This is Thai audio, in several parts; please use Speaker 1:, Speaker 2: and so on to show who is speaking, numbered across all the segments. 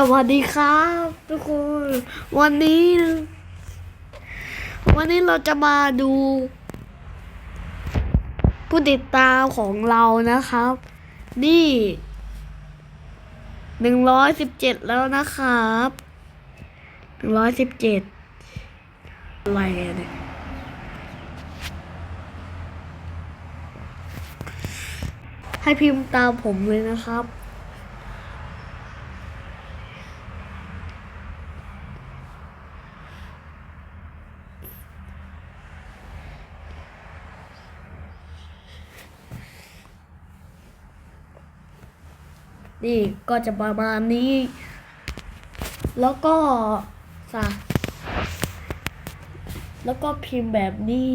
Speaker 1: สวัสดีครับ ทุกคน วันนี้ วันนี้เราจะมาดู ผู้ติดตามของเรานะครับ นี่หนึ่งร้อยสิบเจ็ดแล้วนะครับหนึ่งร้อยสิบเจ็ดอะไรเนี่ยให้พิมพ์ตามผมเลยนะครับ นี่ก็จะประมาณนี้ แล้วก็สะแล้วก็พิมพ์แบบนี้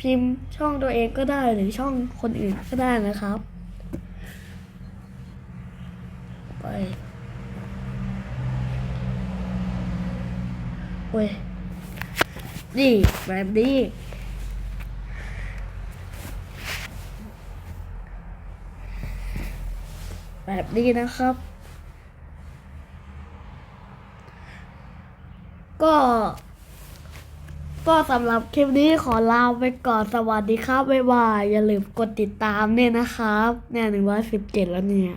Speaker 1: พิมพ์ช่องตัวเองก็ได้หรือช่องคนอื่นก็ได้นะครับ ไปเว้ยนี่แบบนี้ แบบนี้นะครับ ก็ก็สำหรับคลิปนี้ขอลาไปก่อนสวัสดีครับบ๊ายบาย อย่าลืมกดติดตามเนี่ยนะครับ เนี่ยหนึ่งร้อยสิบเจ็ดแล้วเนี่ย